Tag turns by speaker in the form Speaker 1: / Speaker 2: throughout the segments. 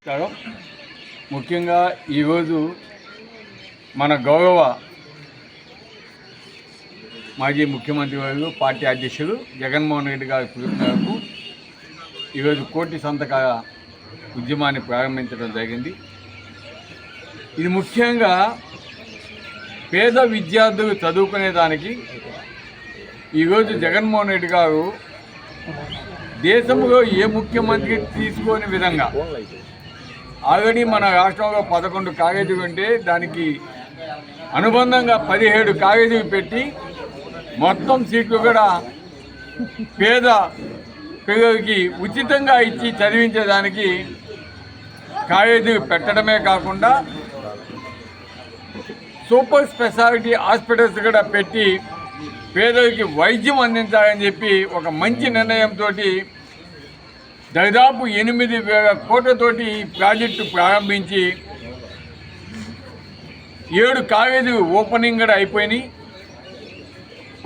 Speaker 1: నమస్కారం. ముఖ్యంగా ఈరోజు మన గౌరవ మాజీ ముఖ్యమంత్రి వారు పార్టీ అధ్యక్షులు జగన్మోహన్ రెడ్డి గారి పిలుపు ఈరోజు కోటి సంతకాల ఉద్యమాన్ని ప్రారంభించడం జరిగింది. ఇది ముఖ్యంగా పేద విద్యార్థులు చదువుకునే దానికి ఈరోజు జగన్మోహన్ రెడ్డి గారు దేశంలో ఏ ముఖ్యమంత్రి తీసుకోని విధంగా ఆల్రెడీ మన రాష్ట్రంలో పదకొండు కాలేజీలు ఉంటే దానికి అనుబంధంగా పదిహేడు కాలేజీలు పెట్టి మొత్తం సీట్లు కూడా పేద పిల్లలకి ఉచితంగా ఇచ్చి చదివించేదానికి కాలేజీలు పెట్టడమే కాకుండా సూపర్ స్పెషాలిటీ హాస్పిటల్స్ కూడా పెట్టి పేదలకి వైద్యం అందించాలని చెప్పి ఒక మంచి నిర్ణయంతో దాదాపు ఎనిమిది వేల కోట్లతోటి ఈ ప్రాజెక్టు ప్రారంభించి ఏడు కాలేజీలు ఓపెనింగ్ కూడా అయిపోయినాయి.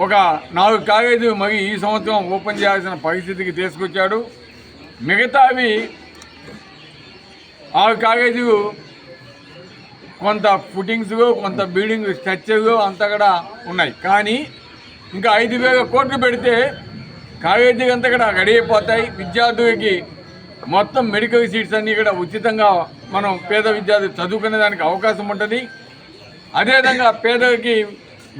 Speaker 1: ఒక నాలుగు కాలేజీలు మరి ఈ సంవత్సరం ఓపెన్ చేయాల్సిన పరిస్థితికి తీసుకొచ్చాడు. మిగతావి ఆరు కాలేజీలు కొంత ఫుటింగ్స్ కొంత బిల్డింగ్ స్ట్రక్చర్ అంతా కూడా ఉన్నాయి. కానీ ఇంకా ఐదు వేల కోట్లు పెడితే కాలేజీ అంతా కూడా రెడీ అయిపోతాయి. విద్యార్థులకి మొత్తం మెడికల్ సీట్స్ అన్నీ కూడా ఉచితంగా మనం పేద విద్యార్థులు చదువుకునే దానికి అవకాశం ఉంటుంది. అదేవిధంగా పేదలకి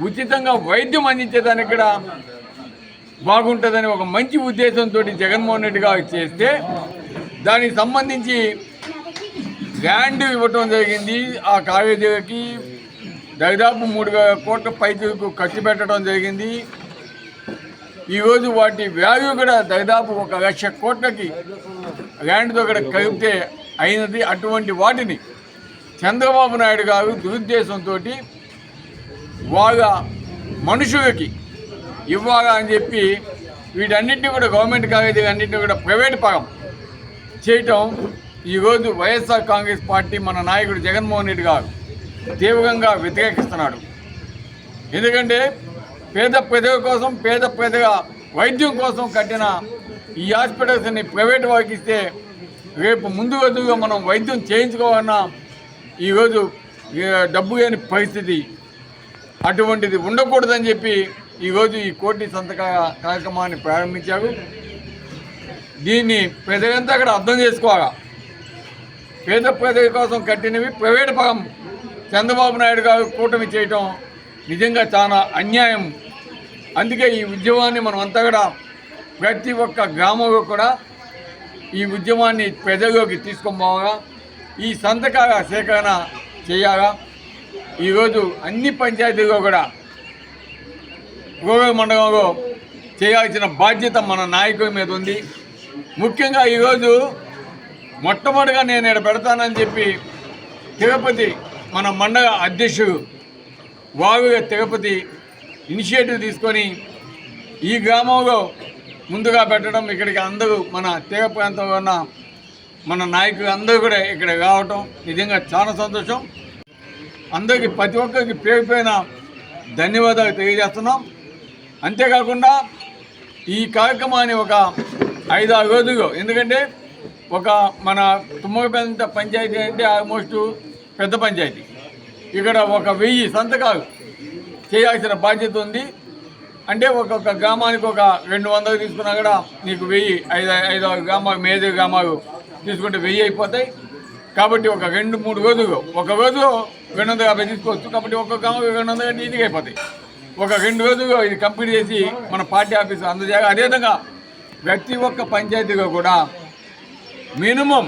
Speaker 1: ఉచితంగా వైద్యం అందించేదానికి కూడా బాగుంటుందని ఒక మంచి ఉద్దేశంతో జగన్మోహన్ రెడ్డి గారు చేస్తే దానికి సంబంధించి ల్యాండ్ ఇవ్వటం జరిగింది. ఆ కాలేజీలకి దాదాపు మూడు వేల కోట్ల పైచలకు ఖర్చు పెట్టడం జరిగింది. ఈరోజు వాటి వాల్యూ కూడా దాదాపు ఒక లక్ష కోట్లకి ల్యాండ్తో కూడా కలిపితే అయినది అటువంటి వాటిని. చంద్రబాబు నాయుడు గారు దురుద్దేశంతో వాళ్ళ మనుషులకి ఇవ్వాలా అని చెప్పి వీటన్నింటినీ కూడా గవర్నమెంట్ కాలేజీ అన్నింటినీ కూడా ప్రైవేట్ పరం చేయటం ఈరోజు వైఎస్ఆర్ కాంగ్రెస్ పార్టీ మన నాయకుడు జగన్మోహన్ రెడ్డి గారు తీవ్రంగా వ్యతిరేకిస్తున్నాడు. ఎందుకంటే పేద ప్రజల కోసం పేద ప్రజల వైద్యం కోసం కట్టిన ఈ హాస్పిటల్స్ని ప్రైవేట్ వారికి ఇస్తే రేపు ముందు రోజుగా మనం వైద్యం చేయించుకోవాలన్నా ఈరోజు డబ్బు లేని పరిస్థితి అటువంటిది ఉండకూడదని చెప్పి ఈరోజు ఈ కోటి సంతక కార్యక్రమాన్ని ప్రారంభించారు. దీన్ని ప్రజలంతా అక్కడ అర్థం చేసుకోవాలి? పేద ప్రజల కోసం కట్టినవి ప్రైవేట్ పరం చంద్రబాబు నాయుడు గారు కూటమి చేయటం నిజంగా చాలా అన్యాయం. అందుకే ఈ ఉద్యమాన్ని మనం అంతా కూడా ప్రతి ఒక్క గ్రామంలో కూడా ఈ ఉద్యమాన్ని ప్రజల్లోకి తీసుకొని పోవాలా? ఈ సంతకాల సేకరణ చేయాలా? ఈరోజు అన్ని పంచాయతీల్లో కూడా గోవే మండలంలో చేయాల్సిన బాధ్యత మన నాయకుల మీద ఉంది. ముఖ్యంగా ఈరోజు మొట్టమొదటిగా నేను ఇక్కడ పెడతానని చెప్పి తిరుపతి మన మండల అధ్యక్షుడు వావిగా తిరుపతి ఇనిషియేటివ్ తీసుకొని ఈ గ్రామంలో ముందుగా పెట్టడం ఇక్కడికి అందరూ మన తీగ ప్రాంతంలో ఉన్న మన నాయకులు అందరూ కూడా ఇక్కడ రావటం నిజంగా చాలా సంతోషం. అందరికీ ప్రతి ఒక్కరికి పేరు పైన ధన్యవాదాలు తెలియజేస్తున్నాం. అంతేకాకుండా ఈ కార్యక్రమాన్ని ఒక ఐదారు రోజులు ఎందుకంటే ఒక మన తుమ్మగపేంత పంచాయతీ అంటే ఆల్మోస్ట్ పెద్ద పంచాయతీ. ఇక్కడ ఒక వెయ్యి సంతకాలు చేయాల్సిన బాధ్యత ఉంది. అంటే ఒక్కొక్క గ్రామానికి ఒక రెండు వందలు తీసుకున్నా కూడా నీకు వెయ్యి ఐదు ఐదు గ్రామాలు మేదు గ్రామాలు తీసుకుంటే వెయ్యి అయిపోతాయి. కాబట్టి ఒక రెండు మూడు రోజులు ఒక రోజు రెండు వందల యాభై తీసుకోవచ్చు. కాబట్టి ఒక్కొక్క గ్రామం రెండు వందల యాభై ఈజీగా అయిపోతాయి. ఒక రెండు రోజులు ఇది కంప్లీట్ చేసి మన పార్టీ ఆఫీస్ అందజేయాలి. అదేవిధంగా ప్రతి ఒక్క పంచాయతీలో కూడా మినిమం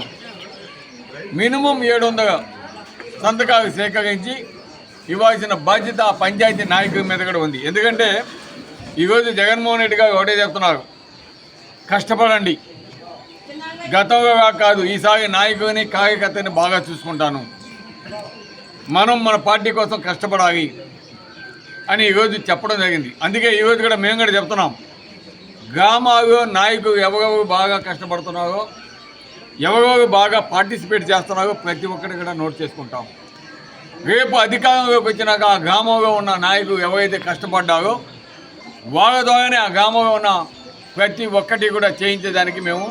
Speaker 1: మినిమం ఏడు వందల సంతకాలు సేకరించి ఇవ్వాల్సిన బాధ్యత ఆ పంచాయతీ నాయకుల మీద కూడా ఉంది. ఎందుకంటే ఈరోజు జగన్మోహన్ రెడ్డి గారు ఒకటే చెప్తున్నారు కష్టపడండి. గతంలో కాదు ఈసారి నాయకుని కార్యకర్తని బాగా చూసుకుంటాను. మనం మన పార్టీ కోసం కష్టపడాలి అని ఈరోజు చెప్పడం జరిగింది. అందుకే ఈరోజు కూడా మేము కూడా చెప్తున్నాం గ్రామాలు నాయకులు ఎవరెవరు బాగా కష్టపడుతున్నారో ఎవరెవరు బాగా పార్టిసిపేట్ చేస్తున్నారో ప్రతి ఒక్కటి కూడా నోట్ చేసుకుంటాం. రేపు అధికారంలోకి వచ్చినాక ఆ గ్రామంలో ఉన్న నాయకులు ఎవరైతే కష్టపడ్డారో వాళ్ళ ద్వారానే ఆ గ్రామంలో ఉన్న ప్రతి ఒక్కటి కూడా చేయించేదానికి మేము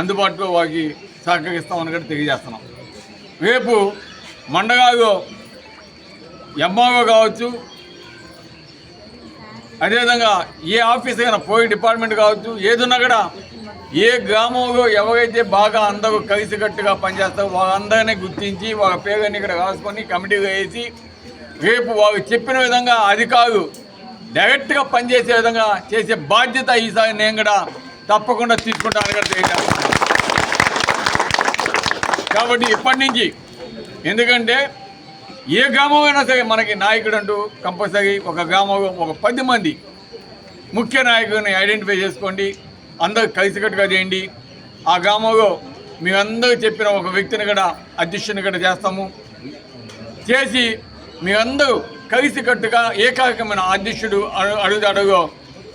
Speaker 1: అందుబాటులో వారికి సహకరిస్తామని కూడా తెలియజేస్తున్నాం. రేపు మండగాలో ఎంఆర్ఓ కావచ్చు అదేవిధంగా ఏ ఆఫీస్ అయినా పోయి డిపార్ట్మెంట్ కావచ్చు ఏదున్నా కూడా ఏ గ్రామంలో ఎవరైతే బాగా అందరూ కలిసికట్టుగా పనిచేస్తారో వాళ్ళందరినీ గుర్తించి వాళ్ళ పేరుని ఇక్కడ రాసుకొని కమిటీగా వేసి రేపు వాళ్ళు చెప్పిన విధంగా అధికారులు డైరెక్ట్గా పనిచేసే విధంగా చేసే బాధ్యత ఈసారి నేను కూడా తప్పకుండా తీసుకుంటాను కూడా తెలియజేస్తాను కాబట్టి ఇప్పటి నుంచి ఎందుకంటే ఏ గ్రామమైనా సరే మనకి నాయకుడు అంటూ కంపల్సరీ ఒక గ్రామంలో ఒక పది మంది ముఖ్య నాయకుడిని ఐడెంటిఫై చేసుకోండి. అందరూ కలిసికట్టుగా చేయండి. ఆ గ్రామంలో మీ అందరూ చెప్పిన ఒక వ్యక్తిని కూడా అధ్యక్షుని కూడా చేస్తాము. చేసి మీ అందరూ కలిసికట్టుగా ఏకాకమైన అధ్యక్షుడు అడు అడుగు అడుగు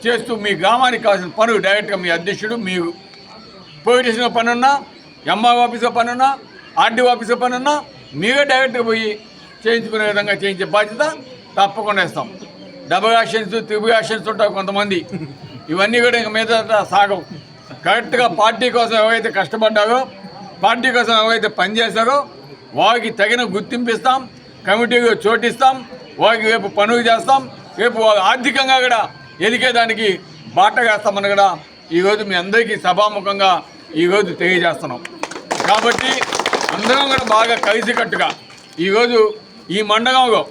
Speaker 1: చేస్తూ మీ గ్రామానికి కావాల్సిన పనులు డైరెక్ట్గా మీ అధ్యక్షుడు మీరు పోలీస్ స్టేషన్లో పనున్నా ఎంఆర్ ఆఫీస్లో పనున్నా ఉన్నా ఆర్డీఓ ఆఫీస్లో పనున్నా మీరే డైరెక్ట్గా పోయి చేయించుకునే విధంగా చేయించే బాధ్యత తప్పకుండా ఇస్తాం. డబుల్ యాక్షన్స్ త్రిబుల్ యాక్షన్స్ ఉంటారు కొంతమంది. ఇవన్నీ కూడా ఇంక మీద సాగం కరెక్ట్గా పార్టీ కోసం ఎవరైతే కష్టపడ్డారో పార్టీ కోసం ఎవరైతే పనిచేశారో వారికి తగిన గుర్తింపు ఇస్తాం కమిటీగా చోటిస్తాం వారికి రేపు పనులు చేస్తాం రేపు ఆర్థికంగా కూడా ఎదిగేదానికి బాట వేస్తామని కూడా ఈరోజు మీ అందరికీ సభాముఖంగా ఈరోజు తెలియజేస్తున్నాం. కాబట్టి అందరం కూడా బాగా కలిసికట్టుగా ఈరోజు ఈ మండలంలో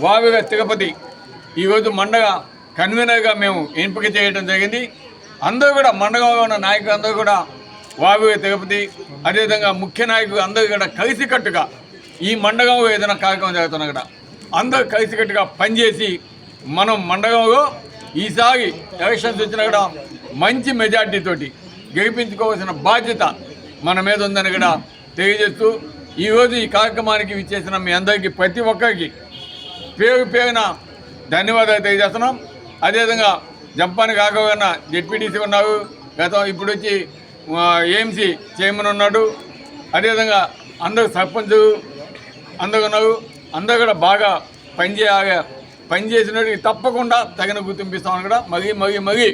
Speaker 1: వావిగా తిరుపతి ఈరోజు మండగ కన్వీనర్గా మేము ఎంపిక చేయడం జరిగింది. అందరూ కూడా మండలంలో ఉన్న నాయకులు అందరూ కూడా వావిగా తిరుపతి అదేవిధంగా ముఖ్య నాయకులు అందరూ కూడా కలిసికట్టుగా ఈ మండలంలో ఏదైనా కార్యక్రమం జరుగుతున్నా కూడా అందరూ కలిసికట్టుగా పనిచేసి మనం మండలంలో ఈసారి ఎలక్షన్స్ వచ్చినా కూడా మంచి మెజార్టీతోటి గెలిపించుకోవాల్సిన బాధ్యత మన మీద ఉందని కూడా తెలియజేస్తూ ఈరోజు ఈ కార్యక్రమానికి విచ్చేసిన మీ అందరికీ ప్రతి ఒక్కరికి పేరు పేరున ధన్యవాదాలు తెలియజేస్తున్నాం. అదేవిధంగా జంపాని కాకపోయినా జెడ్పీటీసీ ఉన్నారు గతం ఇప్పుడు వచ్చి ఏఎంసీ చైర్మన్ ఉన్నాడు. అదేవిధంగా అందరు సర్పంచ్ అందరు ఉన్నారు. అందరు కూడా బాగా పనిచేయ పనిచేసినట్టు తప్పకుండా తగిన గుర్తింపిస్తామని కూడా మరీ మరీ మరీ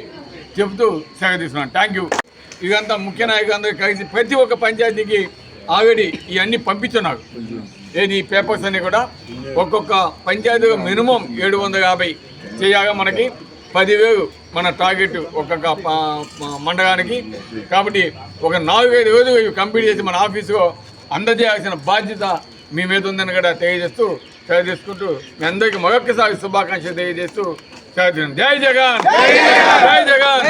Speaker 1: చెబుతూ సెలవు తీసుకున్నాను థ్యాంక్ యూ ఇదంతా ముఖ్య నాయకులు అందరూ కలిసి ప్రతి ఒక్క పంచాయతీకి ఆల్రెడీ ఇవన్నీ పంపించున్నారు ఏది ఈ పేపర్స్ అన్ని కూడా ఒక్కొక్క పంచాయతీ మినిమం ఏడు వందల యాభై చేయగా మనకి. పదివేలు మన టార్గెట్ ఒక్కొక్క మండగానికి మండలానికి. కాబట్టి ఒక నాలుగైదు రోజులు ఇవి కంప్లీట్ చేసి మన ఆఫీసులో అందజేయాల్సిన బాధ్యత మీ మీద ఉందని కూడా తెలియజేస్తూ తెలియజేసుకుంటూ మీ అందరికీ మరొకసారి శుభాకాంక్షలు తెలియజేస్తూ జై జగన్! జై జగన్! జై జగన్!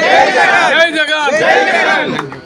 Speaker 1: జై జగన్!